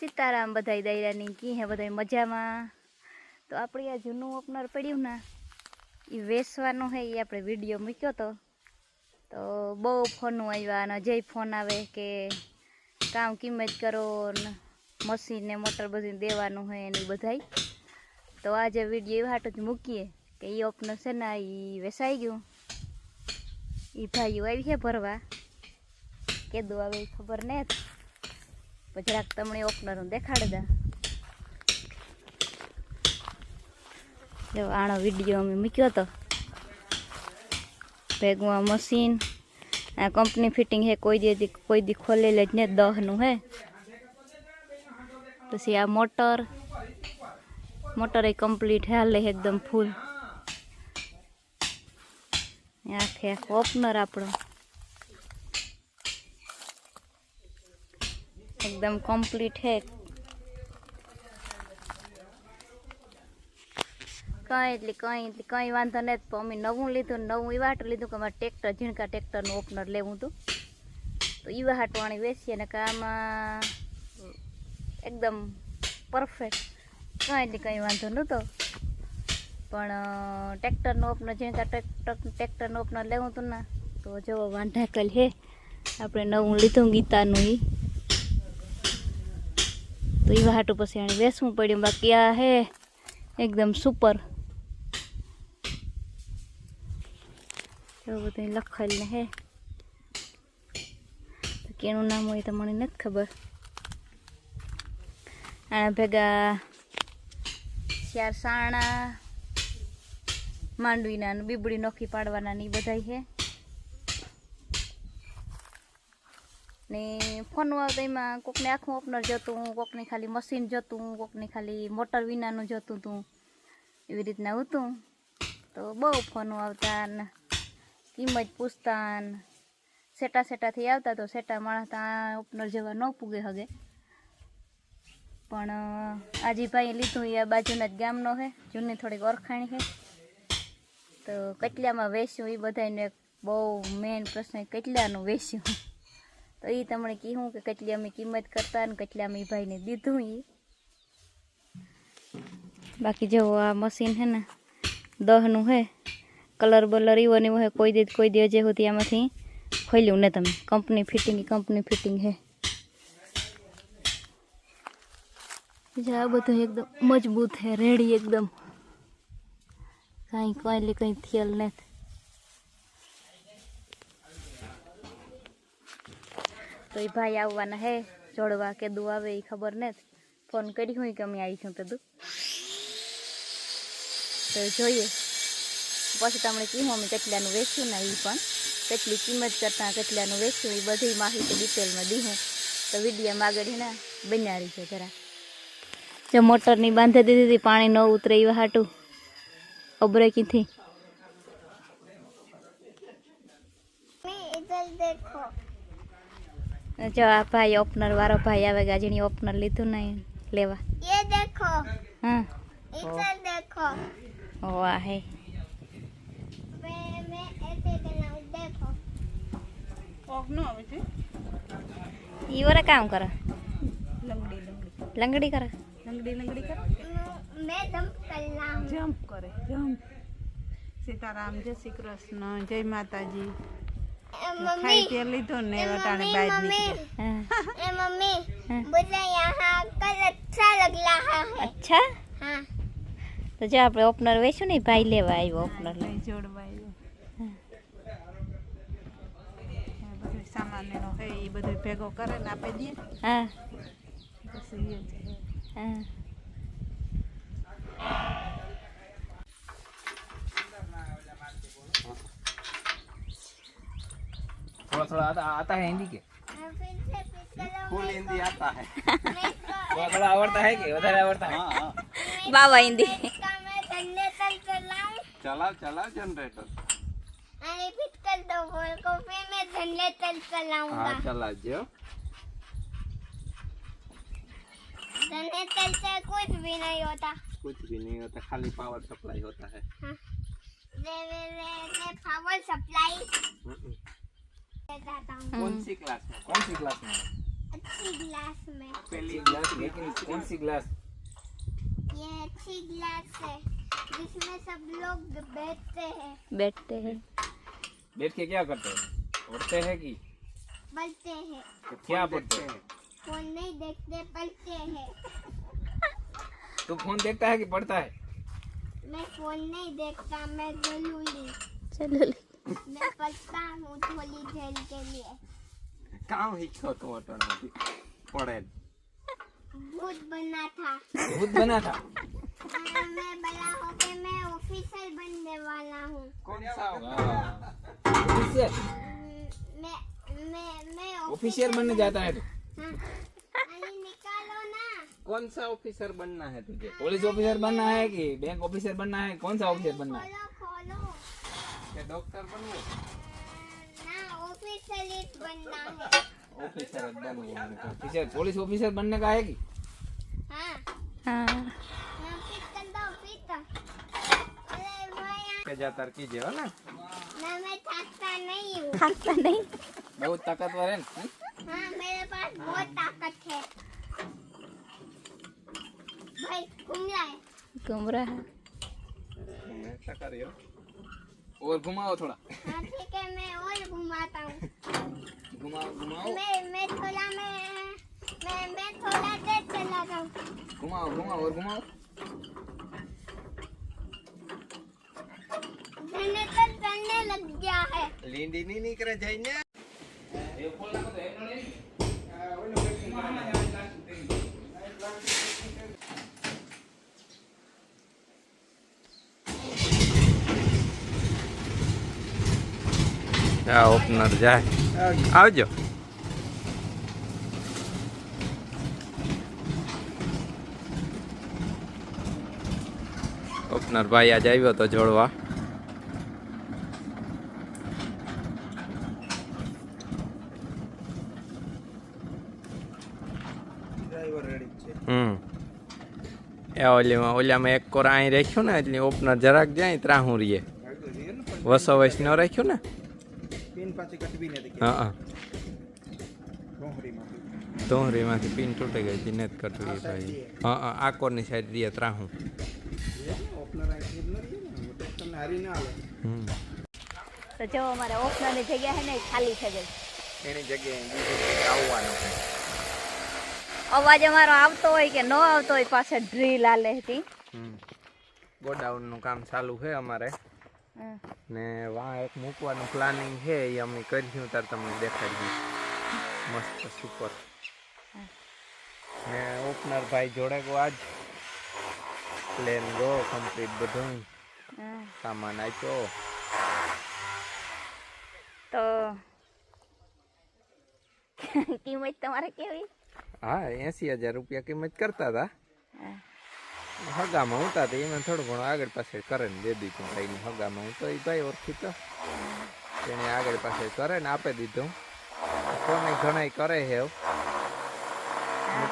સીતારામ બધાય દાયરાની કી હે, બધાય મજામાં? તો આપણે આ જૂનું ઓપનર પડ્યું ને એ વેચવાનું હે એ આપણે વીડિયો મૂક્યો તો. તો બહુ ફોનો આવ્યા અને જે ફોન આવે કે કામ કિંમત કરો ને મશીન ને મોટર બધું દેવાનું હોય ને એ બધાય. તો આજે વીડિયો એવા જ મૂકીએ કે એ ઓપનર છે ને એ વેસાઈ ગયું. એ ભાઈઓ આવી છે ભરવા. કેદું આવે ખબર ને? પછી જરાક તમને ઓપનર દેખાડી દા. જો, આનો વીડિયો અમે મૂક્યો તો. ભેગું મશીન આ કંપની ફિટિંગ હે, કોઈ દી કોઈ દી ખોલેલ જ ને દહનું હે. પછી આ મોટર મોટર એ કમ્પ્લીટ લે એકદમ ફૂલ આખે ઓપનર આપણો. એકદમ કમ્પ્લીટ હે કંઈ એટલે કંઈ એટલે કંઈ વાંધો નહીં પણ અમે નવું લીધું, નવું એવા હાટું લીધું કે અમારે ટ્રેક્ટર ઝીણકા ટ્રેક્ટરનું ઓપનર લેવું હતું. તો એવા હાટવાણી વેચીએ ને કે આમાં એકદમ પરફેક્ટ કંઈ એટલે કંઈ વાંધો નહોતો. પણ ટ્રેક્ટરનું ઓપનર ઝીણકા ટ્રેક્ટર ટ્રેક્ટરનું ઓપનર લેવું હતું ને, તો જો વાંઢા કલ હે આપણે નવું લીધું ગીતાનું એ તો એ હાટું પછી આને બેસવું પડ્યું. બાકી આ હે એકદમ સુપર એવું બધું લખેલ ને હે. કેનું નામ હોય તો મને નથી ખબર. આના ભેગા ચાર સાણા, માંડવીના બીબડી નોખી પાડવાના ને એ બધા છે ને ફોન આવતા એમાં કોકને આખું ઓપનર જતું, કોકને ખાલી મશીન જતું, કોકને ખાલી મોટર વિનાનું જતું હતું એવી રીતના હતું. તો બહુ ફોનો આવતા ને કિંમત પૂછતા ને સેટા સેટાથી આવતા તો સેટા માણસ ત્યાં ઓપનર જવા ન પૂગે હગે. પણ આજે ભાઈ લીધું એ બાજુના જ ગામનો છે જૂની થોડીક ઓળખાણી છે તો કેટલામાં વેચ્યું એ બધાને બહુ મેઇન પ્રશ્ન, કેટલાનું વેચ્યું તો એ તમને કીધું કે કેટલી અમે કિંમત કરતા ને કેટલી અમે ઈ ભાઈને દીધું એ બાકી જો આ મશીન છે ને દહનું છે કલર બલર એવો ને એવો હે કોઈ દી કોઈ દી અજે સુધી આમાંથી ખોલ્યું ને તમે કંપની ફિટિંગ કંપની ફિટિંગ છે જે આ બધું એકદમ મજબૂત છે રેડી એકદમ કાંઈ કાંઈ કંઈ થયેલ નથી તો એ ભાઈ આવવાના હે જોડવા કે દું આવે એ ખબર નથી. ફોન કરી હું કે અમે આવી છું કીધું તો જોઈએ. પછી તમને કહ્યું અમે કેટલાનું વેચ્યું ને એ પણ. કેટલી કિંમત કરતાં કેટલાનું વેચ્યું એ બધી માહિતી ડિટેલમાં દીધું. તો વિડીયામાં આગળ એના બનાવી છે જરા. જો મોટરની બાંધી દીધી હતી, પાણી ન ઉતરે એવા હાટું અબરેકીથી देखो જો આ ભાઈ ઓપનર વાળો ભાઈ આવે ગાજણી ઓપનર લીધું ને લેવા ये देखो હા इधर देखो વાહ હે मैं मैं ऐसे बनाऊं देखो ઈ વરા કામ કરે લંગડી લંગડી લંગડી કરે લંગડી લંગડી કરે म- मैं जंप कर रहा हूँ જમ્પ કરે જમ્પ સીતારામ જય શ્રી કૃષ્ણ જય માતાજી ए, ખાઈ તેલ લીધું ને વટાણે બહાર નીકળ્યા એ મમ્મી બોલે યહા કલ અચ્છા લગલા હા અચ્છા હા તો જો આપણે ઓપનર વેશું ને ભાઈ લેવા આવ્યો ઓપનર લઈ જોડવા આવ્યો સામાન એનો હે એ બધું ભેગો કરે ને આપી દઈએ હા પછી હા थोड़ा आता, आता है हिंदी के। हाँ, फुल हिंदी आता है। थोड़ा थोड़ा आवड़ता है कि? उधर आवड़ता है। हाँ, हाँ। बाबा हिंदी चलाओ चलाओ जनरेटर। दो को फिर मैं धंधे चल चलाऊँगा। हाँ चला जो धंधे चल कुछ भी नहीं होता। कुछ भी नहीं होता खाली पावर सप्लाई होता है। हाँ। दे दे दे दे पावर सप्लाई कौन सी क्लास में कौन सी क्लास में अच्छी क्लास में पहली क्लास लेकिन कौन सी क्लास ये अच्छी क्लास है जिसमें सब लोग बैठते हैं बैठते हैं बैठ के क्या करते हैं उठते हैं कि पढ़ते हैं तो क्या बोलते हैं फ़ोन नहीं देखते पढ़ते हैं तू फ़ोन देखता है कि पढ़ता है मैं फ़ोन नहीं देखता मैं गोलूली चलो मैं पढ़ता हूँ थोड़ी देर के लिए। काम ही क्यों तो पड़े। भूत बना था। भूत बना था? हाँ, मैं बड़ा होके मैं ऑफिसर बनने वाला हूँ। कौन सा ऑफिसियर हम्म, मैं मैं मैं ऑफिसियर बनने जाता है तू हाँ। अरे निकालो ना। कौन सा ऑफिसर बनना है तुझे? पुलिस ऑफिसर बनना है कि बैंक ऑफिसर बनना है? कौन सा ऑफिसर बनना है? કે ડોક્ટર બનવું? ના ऑफिसर ही बनना है ऑफिसर बनना है ऑफिसर पुलिस ऑफिसर बनने का है कि हाँ हाँ मैं पिटंदा पिटा अरे भाई के जा तरकी जेवा ना ना मैं थकता नहीं हूँ थकता नहीं बहुत ताकतवर है हाँ मेरे पास बहुत ताकत है भाई घूम रहा है घूम रहा है ऐसा कर रही करियो और घुमाओ थोड़ा ठीक है मैं और घुमाता हूँ घुमाओ घुमाओ मैं मैं थोड़ा मैं मैं मैं थोड़ा देर चला जाऊँ घुमाओ घुमाओ और घुमाओ धन्य तो चलने लग गया है लेंदी नहीं नहीं निकल जाइए આ ઓપનર જાય. આવજો. ઓપનર ભાઈ આજે આવ્યો તો જોડવા. હમ. ઓલીમાં, ઓલામાં એક કોર અહીં રાખ્યું ને, એટલે ઓપનર જરાક જાય ત્રાહું રીએ વસો રાખ્યું ન? રાખ્યું ને હા હા તોહરીમાંથી પિન તૂટી ગઈ હતી ને જ કટવી ભાઈ હા હા આ કોરની સાઈડ રહીએ ત્રાહું હમ તો જો અમારે ઓપનરની જગ્યા છે ને એ ખાલી થઈ ગઈ એની જગ્યાએ આવવાનું અવાજ અમારો આવતો હોય કે ન આવતો હોય પાછળ ડ્રીલ આલે હતી ગોડાઉનનું કામ ચાલુ છે અમારે હમ. ને વાં એક મૂકવાનું પ્લાનિંગ છે એ અમે કર્યું તાર તમને દેખાડ્યું મસ્ત સુપર ને ઓપનર ભાઈ જોડે ગો આજ પ્લેન ગો કમ્પ્લીટ બધું હા. સામાન આપ્યો તો કિંમત તમારે કેવી હા એસી હજાર રૂપિયા કિંમત કરતા હતા હા. હગામાં ઉતા તો એમાં થોડું ઘણું આગળ પાછળ કરે ને દે દીધું ભાઈની હગામાં હું તો એ ભાઈ ઓળખી તો. તેને આગળ પાછળ કરે ને આપી દીધું. ફોન ઘણા કરે છે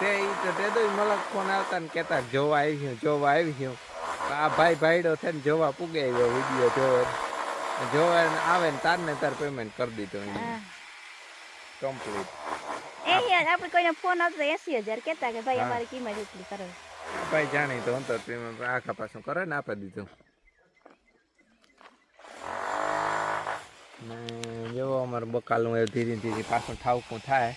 તે ઈ તો તે મલક ફોન આવતા ને કહેતા જોવા આવી ગયું જોવા આવી ગયું આ ભાઈ ભાઈડો થઈને જોવા પૂગે આવ્યો વીડિયો જોવે. જોવે ને આવે ને તાર ને તાર પેમેન્ટ કરી દીધું હા. કમ્પ્લીટ એ યાર આપણે કોઈને ફોન આવતો એસી હજાર કેતા કે ભાઈ હા. અમારી કિંમત એટલી કરો ભાઈ જાણી તો અંતર આખા પાછું કરે ને આપી દીધું. ને જેવો અમારે બકાલું એ ધીરે ધીરે પાછું ઠાવકું થાય.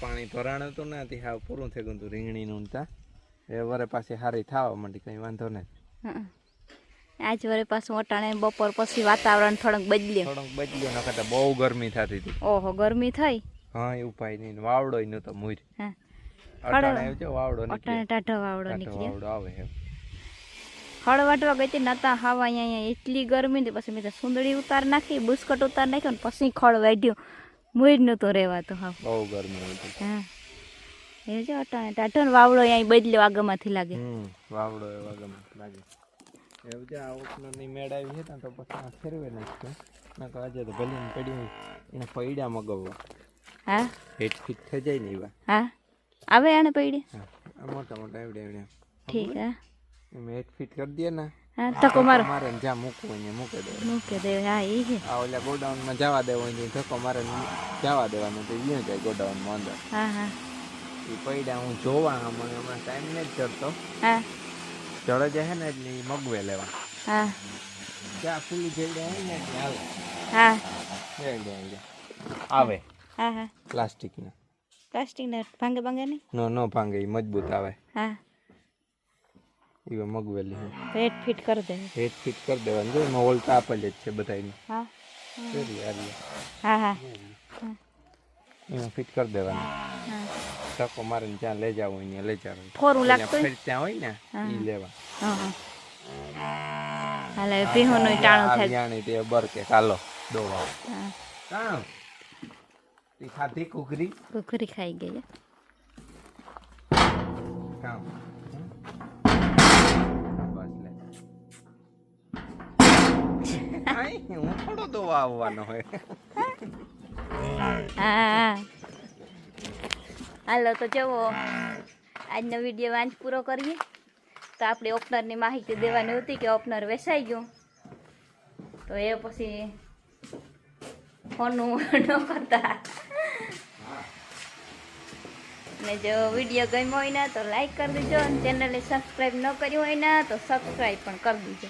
પાણી ભરાણ હતું ને તે હાવ પૂરું થઈ ગયું હતું રીંગણીનું તા. એ વરે પાછી હારી થવા માંડી કઈ વાંધો નહીં. આજ વરે પાછું અટાણે બપોર પછી વાતાવરણ થોડુંક બદલ્યું. થોડુંક બદલ્યું નકર બહુ ગરમી થતી હતી. ઓહો ગરમી થઈ? હા એવું પાઈ નહીં વાવડો નતો મૂર હા. અટાણે વાવડો અટાણે નીકળ્યો ટાઢો વાવડો નીકળ્યો વાવડો આવે એમ. હળ વાટવા ગઈ હતી નતા હવા અહીંયા એટલી ગરમી હતી. પછી મેં તો સુંદડી ઉતાર નાખી બુસ્કટ ઉતાર નાખ્યો ને પછી ખળ વાઢ્યું. મૂર નહોતું રહેવાતું હા બહુ ગરમી હતી. હા. એ જો અટાણે ટાઢો ને વાવડો અહીંયા બદલ્યો આગળમાંથી લાગે. વાવડો લાગે. એવું છે આ ઓપનરની મેળ આવી છે તો પછી ફેરવે નાખ્યો નકર આજે તો ભલે પડી એને પૈડા મગાવવા. હા? હેટ ફીટ થઈ જાય ને એવા. હા? આવે આને પડી? હા આ મોટા મોટા એવડે એવડે ઠીક હા. એમ હેઠ ફીટ કરી દે ને. હા ધક્કો મારો. મારે જ્યાં મૂકવું અહીંયા મૂકી દે મૂકે દે હા એ છે આ ઓલા ગોડાઉનમાં જવા દેવો હોય ધક્કો મારે જવા દેવાનું તો અહીંયા જાય ગોડાઉનમાં અંદર. હા હા. એ પડ્યા હું જોવા હમણાં હમણાં ટાઈમ નથી ચડતો હા. ચડે જાય ને એટલે ઈ મગવે લેવા. હા. ત્યાં ફૂલી જઈ હોય ને એટલે આવે હા. જેડે આવે. આવે. હા હા. પ્લાસ્ટિકના. પ્લાસ્ટિકના ભાંગે ભાંગે નહીં? નો નો ભાંગે ઈ મજબૂત આવે. હા. એ મગવેલી હેડ ફિટ કરી દે. હેડ ફિટ કરી દેવાનું. જો એમાં ઓલ આપેલ જ છે બધાની હા. હા હા. એમાં ફિટ કરી દેવાનું. હા ધક્કો મારીને જ્યાં લઈ જાવ ત્યાં લઈ જાવ. ફોરું લાગતું ત્યાં હોય ને. ઈ લેવા. હાલે ભીહોનું ટાણો થાય. જાણી તે બર કે કાલો દોવા. હા. ખાધી કુકરી? કુકરી ખાઈ ગઈ હે. કાં બસ હું થોડો દોવા આવવાનો હોય. હા. હાલો તો જુઓ. આજનો વીડિયો વાંચ પૂરો કરીએ. તો આપણે ઓપનરની માહિતી દેવાની હતી કે ઓપનર વેચાઈ ગયું. તો એ પછી ફોનનું ન કરતા. ને જો વીડિયો ગમ્યો હોય ને તો લાઈક કરી દેજો અને ચેનલને સબસ્ક્રાઈબ ન કર્યું હોય ને તો સબસ્ક્રાઈબ પણ કરી દેજો.